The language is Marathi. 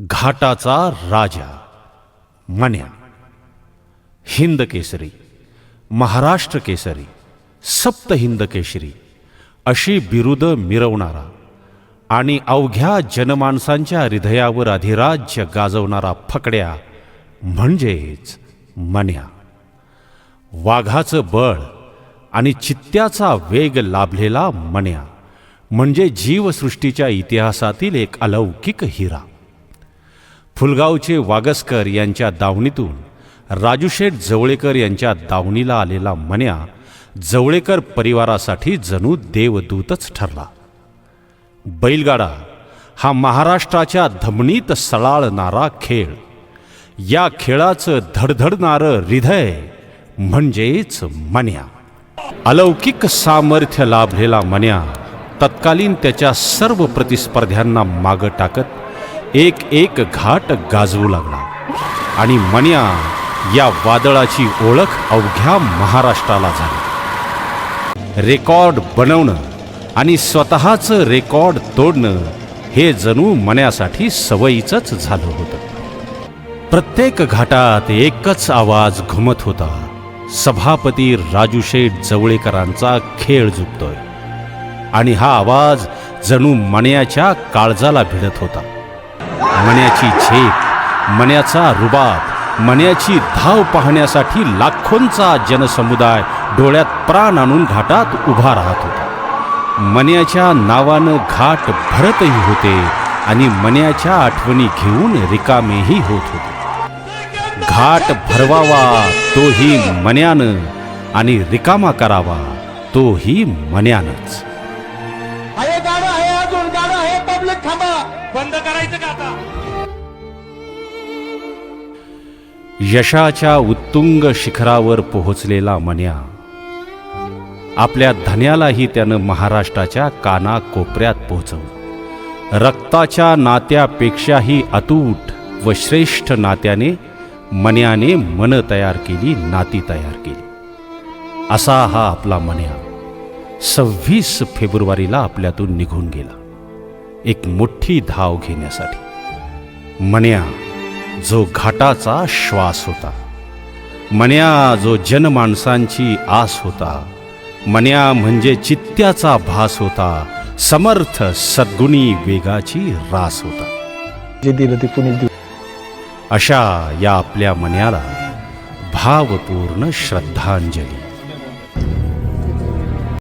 घाटाचा राजा. मन्या हिंद केसरी महाराष्ट्र केसरी सप्त हिंद केसरी अशी बिरुद मिरवणारा आणि अवघ्या जनमानसांच्या हृदयावर अधिराज्य गाजवणारा फकड्या म्हणजेच मन्या. वाघाचं बळ आणि चित्त्याचा वेग लाभलेला मन्या म्हणजे जीवसृष्टीच्या इतिहासातील एक अलौकिक हिरा. फुलगावचे वागसकर यांच्या दावणीतून राजूशेठ जवळेकर यांच्या दावणीला आलेला मन्या जवळेकर परिवारासाठी जणू देवदूतच ठरला. बैलगाडा हा महाराष्ट्राच्या धमनीत सळाळणारा खेळ. या खेळाचं धडधडणारं हृदय म्हणजेच मन्या. अलौकिक सामर्थ्य लाभलेला मन्या तत्कालीन त्याच्या सर्व प्रतिस्पर्ध्यांना मागं टाकत एक एक घाट गाजवू लागला. आणि मण्या या वादळाची ओळख अवघ्या महाराष्ट्राला झाली. रेकॉर्ड बनवणं आणि स्वतःचं रेकॉर्ड तोडणं हे जणू मन्यासाठी सवयीचंच झालं होतं. प्रत्येक घाटात एकच आवाज घुमत होता. सभापती राजूशेठ जवळेकरांचा खेळ झुकतोय. आणि हा आवाज जणू मण्याच्या काळजाला भिडत होता. मण्याची झेप मण्याचा रुबाब मण्याची धाव पाहण्यासाठी लाखोंचा जनसमुदाय डोळ्यात प्राण आणून घाटात उभा राहत होता. मण्याच्या नावानं घाट भरतही होते आणि मण्याच्या आठवणी घेऊन रिकामेही होत होते. घाट भरवावा तोही मन्यानं आणि रिकामा करावा तोही मन्यानच थांबा बंद करायचं का आता? यशाच्या उत्तुंग शिखरावर पोहोचलेला मन्या. आपल्या धन्यालाही त्यानं महाराष्ट्राच्या काना कोपऱ्यात पोहोचवलं. रक्ताच्या नात्यापेक्षाही अतूट व श्रेष्ठ नात्याने मन्याने मन तयार केली नाती तयार केली. असा हा आपला मन्या. सव्वीस फेब्रुवारीला आपल्यातून निघून गेला. एक मोठी धाव घेण्यासाठी. मन्या जो घाटाचा श्वास होता मन्या जो जनमाणसांची आस होता मन्या म्हणजे चित्त्याचा भास होता समर्थ सद्गुणी वेगाची रास होता. जे दिलं ते कुणी अशा या आपल्या मन्याला भावपूर्ण श्रद्धांजली.